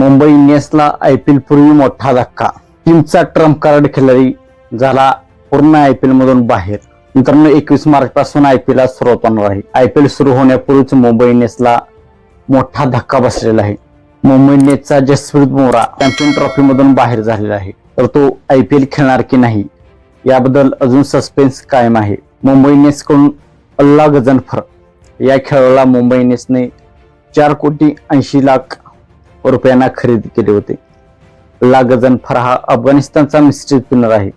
मुंबई इंडियन्सला I P L पूर्वी मोठा धक्का. टीमचा ट्रम्प कार्ड खिलाडी झाला पूर्ण आय पी एल मधून बाहेर. मित्रांनो एकवीस मार्च पासून आय पी एल सुरुवात होणार आहे. आय पी एल सुरू होण्यापूर्वीच मुंबई इंडियन्सला मोठा धक्का बसलेला आहे. मुंबई इंडियन्सचा जसप्रीत बुमरा चॅम्पियन ट्रॉफी मधून बाहेर झालेला आहे. तर तो आय पी एल खेळणार की नाही याबद्दल अजून सस्पेन्स कायम आहे. मुंबई इंडियन्सकडून अल्ला गजनफर या खेळाडूला मुंबई इंडियन्सने चार कोटी ऐंशी लाख रुपयांना खरेदी केले होते. लागजन फरहा हा अफगाणिस्तानचा मिस्ट्री स्पिनर आहे.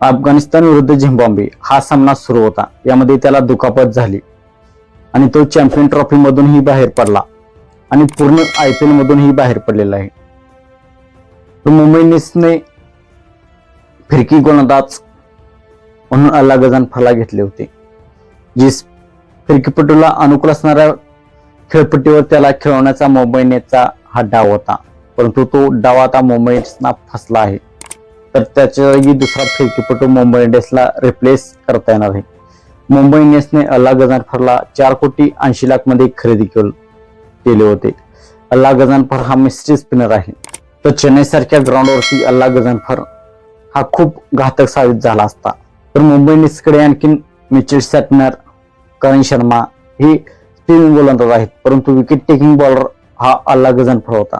अफगाणिस्तान विरुद्ध झिम्बाब्वे हा सामना सुरू होता. यामध्ये त्याला दुखापत झाली आणि तो चॅम्पियन ट्रॉफी मधूनही बाहेर पडला आणि पूर्ण आय पी एल मधूनही बाहेर पडलेला आहे. मुंबई इंडियन्सने फिरकी गोलंदाज म्हणून अल्ला गजानफरला घेतले होते. जी फिरकीपटूला अनुकूल असणाऱ्या खेळपट्टीवर त्याला खेळवण्याचा मुंबई इंडियन्सचा हा डाव होता. परंतु तो डाव आता मुंबई इंडियन्सना फसला आहे. तर त्याच्या दुसरा फिरकीपटू मुंबई इंडियन्सला रिप्लेस करता येणार आहे. मुंबई इंडियन्सने अल्ला गजानफरला चार कोटी ऐंशी लाखमध्ये खरेदी केल- केले होते. अल्ला गजानफर हा मिस्ट्री स्पिनर आहे. तर चेन्नई सारख्या ग्राउंडवरती अल्ला गजानफर हा खूप घातक साबित झाला असता. तर मुंबई इंडियन्सकडे आणखीन मिचेल सॅटनर करण शर्मा ही तीन गोलंदाज आहेत. परंतु विकेट टेकिंग बॉलर हा अल्ला गजनफळ होता.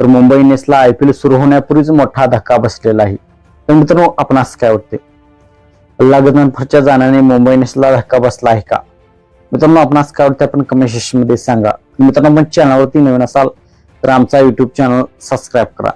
तर मुंबई इंडियन्सला आय पी एल सुरू होण्यापूर्वीच मोठा धक्का बसलेला आहे. तर मित्रांनो आपणास काय वाटते अल्ला गजनफळच्या जाण्याने मुंबई इंडियन्सला धक्का बसला आहे का? मित्रांनो आपणास काय वाटतं आपण कमेंट सेक्शनमध्ये सांगा. मित्रांनो आपण चॅनलवरती नवीन असाल तर आमचा युट्यूब चॅनल सबस्क्राईब करा.